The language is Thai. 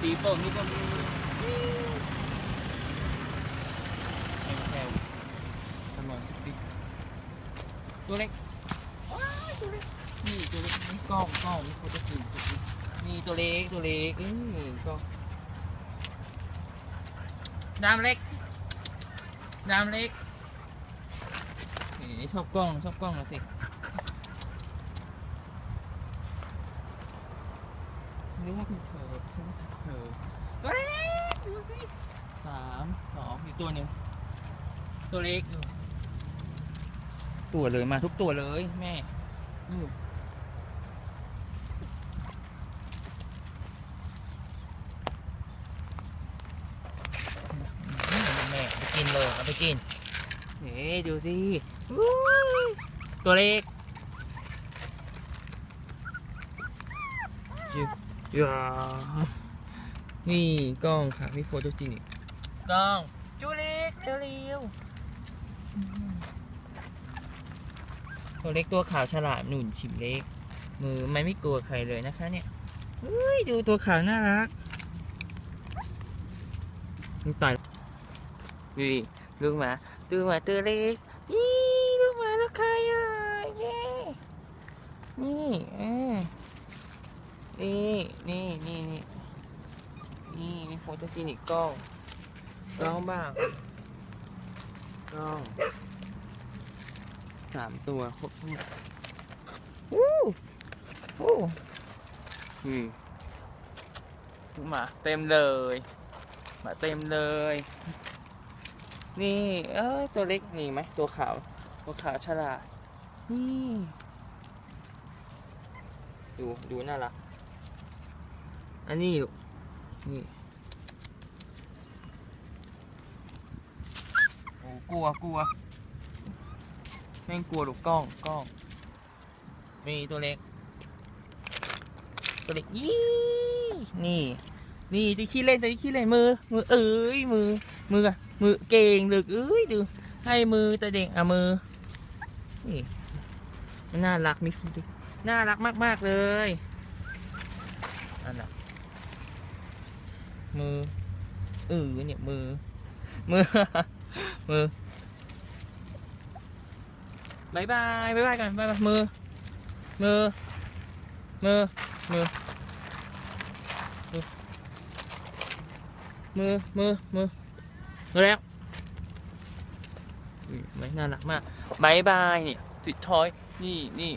สีโป่งนี่ก็มีแซวแซวถนนสติ๊กตัวเล็กว้ายตัวเล็กนี่ตัวเล็กนี่กล้องกล้องนี่เขาจะกินตัวเล็กนี่ตัวเล็กตัวเล็กอือกล้องดามเล็กดามเล็กนี่ชอบกล้องชอบกล้องนะสิ นึกว่าคุณเธอใช่ไหมเธอตัวเล็กดูสิสามสองอีกตัวหนึ่งตัวเล็กอยู่ตัวเลยมาทุกตัวเลยแม่อืมแม่เอาไปกินเลยเอาไปกินนี่ดูสิตัวเล็กจิ๊บ อย่านี่กล้องค่ะพี่โฟโตจินิกกล้องจูเล็กเร็วๆอืมตัวเล็กตัวขาวฉลาดหนุนฉิมเล็ก มือไม่ไม่กลัวใครเลยนะคะเนี่ยเฮ้ยดูตัวขาวน่ารักนี่ตายดูดิลูกหมาดูหมาตัวเล็กนี่ลูกหมาแล้วใครอะเย้นี่เออนี่ นี่นี่นี่นี่มีโฟโตจินิกกล้องกล้องบ้างกล้องสามตัวครบทั้งหมดวู้วู้อืมมาเต็มเลยมาเต็มเลย นี่เอ้ยตัวเล็กนี่ไหมตัวขาว ตัวขาวฉลาดนี่ ดู ดูน่ารัก อันนี้ลูกนี่โอ้กลัวกลัวแม่งกลัวลูกกล้องกล้องมีตัวเล็ก ตัวเล็กยี่นี่ นี่ตัวขี้เล่นตัวขี้เล่นมือ มือเอ้ยมือ มือมือเก่งเลยเอ้ยดูให้มือแต่เด็กอะมือนี่มันน่ารักมีฟูดิน่ารักมาก ๆ เลยอันน่ะ มือเออเนี่ยมือมือมือบายบายบายบายกันบายบายมือมือมือมือมือมือมือแล้วอุ๊ยไม่น่ารักมากบายบายนี่ติดทอยนี่นี่